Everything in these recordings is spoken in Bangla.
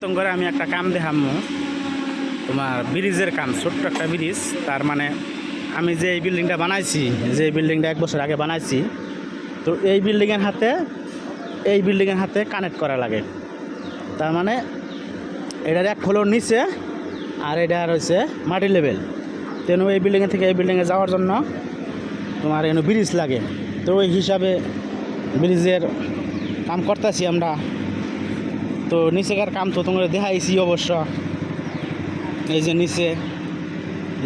করে আমি একটা কাম দেখামো। তোমার ব্রিজের কাম, ছোট্ট একটা ব্রিজ। তার মানে আমি যে এই বিল্ডিংটা বানাইছি, যে বিল্ডিংটা এক বছর আগে বানাইছি, তো এই বিল্ডিংয়ের হাতে, এই বিল্ডিংয়ের হাতে কানেক্ট করা লাগে। তার মানে এটার এক ফ্লোর নিচে আর এটা রয়েছে মাটি লেভেল তেন এই বিল্ডিংয়ে থেকে এই বিল্ডিংয়ে যাওয়ার জন্য তোমার এনে ব্রিজ লাগে। তো ওই হিসাবে ব্রিজের কাম করতেছি আমরা। তো নিচেকার কাম তো তোমরা দেখাইছি অবশ্য। এই যে নিচে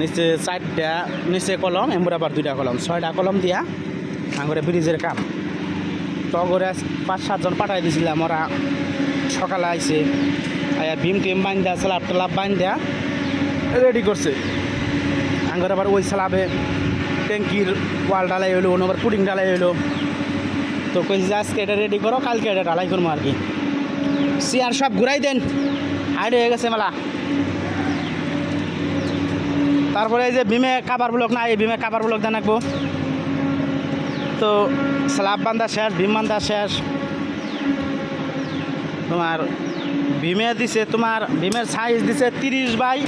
নিচে চারটা, নিচে কলম এমরা আবার দুইটা কলম, ছয়টা কলম দিয়া আঙুরে ব্রিজের কাম। তো করে পাঁচ, সাতজন পাঠাই দিছিলাম, ওরা সকালে আইছে, আয়া ভীম টিম বান্ধা স্লাব টালাব বান্ধা রেডি করছে। আঙ্গর আবার ওই স্লাবে ট্যাঙ্কির ওয়াল ঢালাই হইল আবার পুডিং ঢালাই হইল। তো কইছি আজকে এটা রেডি করো, কালকে এটা ঢালাই করব আর কি। চেয়ার সব ঘুরাই দেন। হাইড হয়ে গেছে মেলা। তারপরে এই যে ভীমে কাবার ব্লক না এই ভীমে কাবার ব্লক দেন রাখব তো স্ল্যাব বান্ধা শেষ ভীম বান্ধা শেষ। তোমার ভীমে দিছে, তোমার ভীমের সাইজ দিছে তিরিশ বাই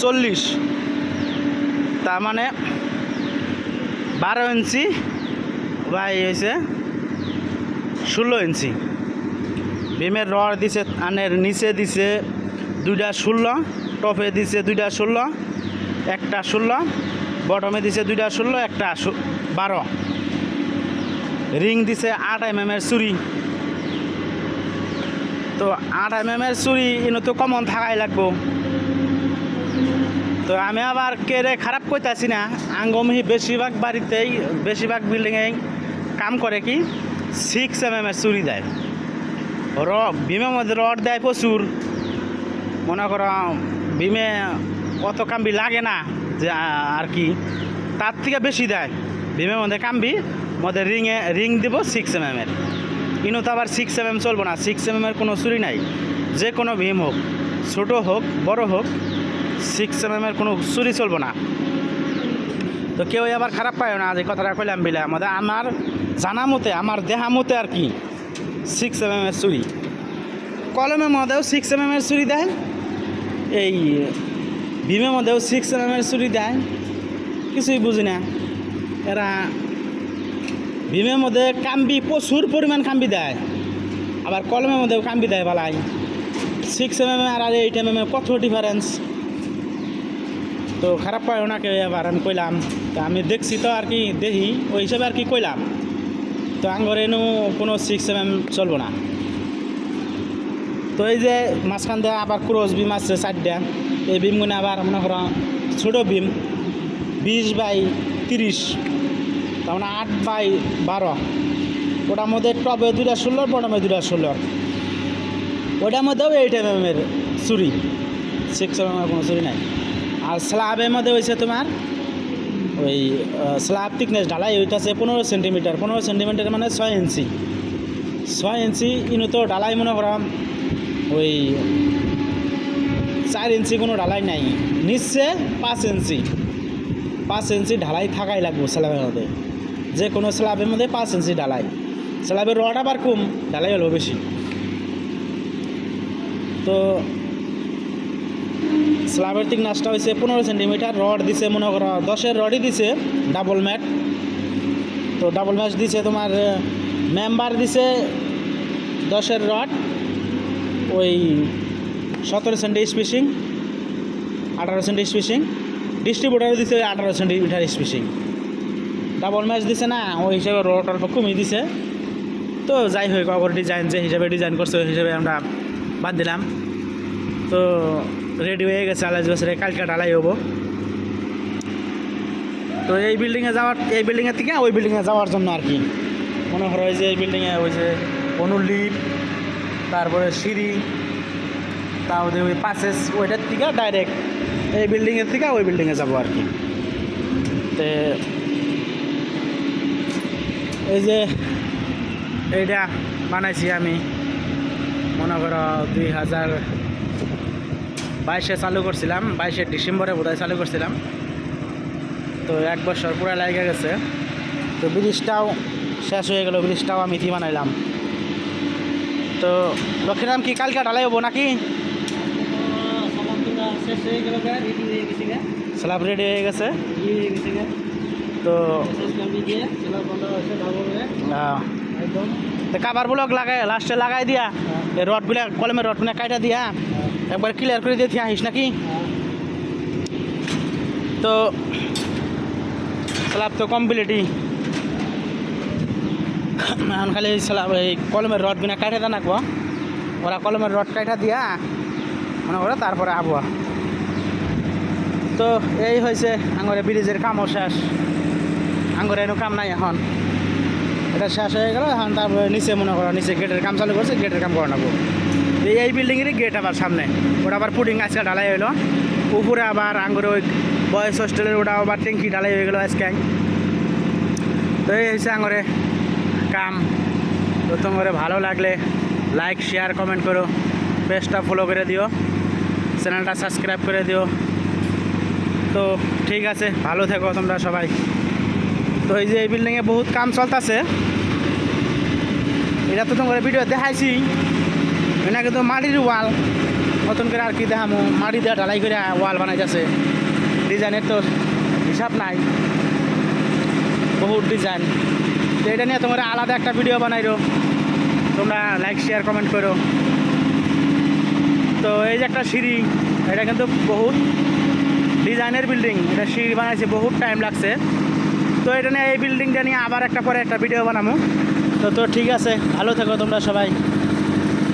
চল্লিশ। তার মানে বারো ইঞ্চি বাই হয়েছে ষোলো ইঞ্চি ভীমের রড দিছে, আনের নিচে দিছে দুইটা ষোলো, টপে দিছে দুইটা ষোলো, একটা ষোলো, বটমে দিছে দুইটা ষোলো, একটা বারো। রিং দিছে আট এম এর চুরি। তো আট এম এর চুরি ইনো তো কমন থাকাই লাগবো। তো আমি আবার কেড়ে খারাপ কইতাছি না আঙ্গমহি বেশিরভাগ বাড়িতেই, বেশিরভাগ বিল্ডিংয়ে কাম করে কি সিক্স এম এর চুরি দেয়। র মধ্যে রড দেয় প্রচুর। মনে করো ভীমে অত কাম্বি লাগে না যে আর কি। তার থেকে বেশি দেয়। ভীমের মধ্যে কাম্বি, মধ্যে রিংয়ে রিং দিব সিক্স এম এর। ইনো তো আবার সিক্স এম এম চলবো না। সিক্স এম এর কোনো চুরি নাই। যে কোনো ভীম হোক, ছোটো হোক, বড় হোক সিক্স এম এর কোনো চুরি চলবো না। তো কেউ আবার খারাপ পায় না যে কথাটা কইলাম বিলে। আমাদের আমার জানা মতে, আমার দেহা মতে আর কি। সিক্স এম এর চুরি কলমের মধ্যেও সিক্স এম এর চুরি দেয়। এই, ভীমের মধ্যেও সিক্স এম এর চুরি দেয়। কিছুই বুঝি না। এরা ভীমের মধ্যে কাম্বি, প্রচুর পরিমাণ কাম্বি দেয়। আবার কলমের মধ্যেও কাম্বি দেয় বালাই সিক্স এম এম আর এইট এম এম কত ডিফারেন্স তো খারাপ পায় ওনাকে এবার, আমি কইলাম। তা আমি দেখছি তো আর কি, দেখি, ওই হিসাবে আর কি কইলাম। তো আঙ্গর এনু কোনো সিক্স এম এম চলবো না। তো এই যে মাঝখান দিয়ে আবার ক্রস বিম আছে চারটা এই বিমগুলো আবার মনে করো ছোটো বিম বিশ বাই তিরিশ, তার মানে আট বাই বারো। ওটার মধ্যে টবে দুটা ষোলো বটমে দুটা ষোলো। ওটার মধ্যেও এইট এম এর চুরি সিক্স এম এর কোনো চুরি নাই। আর স্ল্যাবের মধ্যে হয়েছে তোমার ওই স্ল্যাব থিকনেস ঢালাই হইতেছে পনেরো সেন্টিমিটার পনেরো সেন্টিমিটার মানে ছয় ইঞ্চি ছয় ইঞ্চি ইনো তো ঢালাই মনে করো, ওই চার ইঞ্চি কোনো ঢালাই নাই। নিচ্ছে পাঁচ ইঞ্চি পাঁচ ইঞ্চি ঢালাই থাকাই লাগবে স্ল্যাবের মধ্যে। যে কোনো স্ল্যাবের মধ্যে পাঁচ ইঞ্চি ঢালাই। স্ল্যাবের রড আবার কম, ঢালাই হলো বেশি। তো স্ল্যাবের নাচটা হয়েছে পনেরো সেন্টিমিটার, রড দিছে মনে করো, দশের রডই দিছে ডাবল ম্যাট তো ডাবল ম্যাচ দিছে তোমার মেম্বার দিছে দশের রড, ওই সতেরো সেন্টি স্পেসিং আঠারো সেন্টি স্পেসিং ডিস্ট্রিবিউটারও দিছে ওই আঠারো সেন্টিমিটার স্পেসিং ডাবল ম্যাচ দিছে না, ওই হিসাবে রড অল্প কমিয়ে দিছে। তো যাই হোক অগর ডিজাইন যে হিসাবে ডিজাইন করছে, ওই হিসাবে আমরা বাদ দিলাম। তো রেডি হয়ে গেছে, আলাইশ বছরে কালকে ঢালাই হব। তো এই বিল্ডিংয়ে যাওয়ার এই বিল্ডিংয়ের থেকে ওই বিল্ডিংয়ে যাওয়ার জন্য আর কি। মনে ওই যে এই বিল্ডিংয়ে ওই যে অনুলিপ তারপরে সিঁড়ি তারপরে ওই পাসেস ওইটার থেকে ডাইরেক্ট এই বিল্ডিংয়ের থেকে ওই বিল্ডিংয়ে যাব আর কি। তে এই যে এইটা বানাইছি আমি। মনে করো দুই হাজার বাইশে চালু করছিলাম বাইশে ডিসেম্বরে বোধহয় চালু করছিলাম। তো এক বছর পুরো লেগে গেছে। তো ব্রিজটাও শেষ হয়ে গেল ব্রিজটাও আমি ইতি বানাইলাম। তো লক্ষ্মীরাম কি কালকে ঢালাই হব নাকি? হয়ে হয়ে স্ল্যাব রেডি হয়ে গেছে। হয়ে তো হয়ে কাবার ব্লক লাগাই লাস্টে লাগাই দিয়া এই রডগুলা কলমের রডগুলা কাইটা দিয়া। একবার ক্লিয়ার করে দিয়ে আহিস নাকি? তো স্ল্যাব তো কমপ্লিটই এখন খালি স্ল্যাব এই কলমের রড বিনা কাইটা দেন আঁকবো। ওরা কলমের রড কাইটা দিয়া, মনে করো তারপরে আবহাওয়া তো, এই হয়েছে আঙরে ব্রিজের কামও শেষ। আঙরে এনো কাম নাই এখন। এটা শেষ হয়ে গেল, এখন তারপরে নিচে মনে করো, নিচে গেটের কাম চালু করছে গেটের কাম করে নেব। এই বিল্ডিংয়েরই গেট আবার সামনে। ওটা আবার পুডিং আজকে ঢালাই হইল। উপরে আবার আঙ্গুরে ওই বয়েস হোস্টেলের ওটা আবার ট্যাঙ্কি ঢালাই হয়ে গেলো আজকে। তো এই হচ্ছে আঙ্গুরে কাম। তো তোমার ভালো লাগলে লাইক শেয়ার কমেন্ট করো। পেজটা ফলো করে দিও। চ্যানেলটা সাবস্ক্রাইব করে দিও। তো ঠিক আছে, ভালো থেকো তোমরা সবাই। তো এই যে এই বিল্ডিংয়ে বহুত কাম চলতেছে। এটা তো তোমার ভিডিও দেখাইছি। এটা কিন্তু মাটির ওয়াল। নতুন করে আর কি দেখামো, মাটি দিয়ে ঢালাই করে ওয়াল বানাই যাচ্ছে ডিজাইনের তো হিসাব নাই। বহুত ডিজাইন তো এটা নিয়ে তোমরা আলাদা একটা ভিডিও বানাইরো। তোমরা লাইক শেয়ার কমেন্ট করো। তো এই যে একটা সিঁড়ি, এটা কিন্তু বহুত ডিজাইনের বিল্ডিং এটা সিঁড়ি বানাইছে, বহুত টাইম লাগছে। তো এটা নিয়ে এই বিল্ডিংটা নিয়ে আবার একটা পরে একটা ভিডিও বানাবো তো তো ঠিক আছে, ভালো থেকো তোমরা সবাই।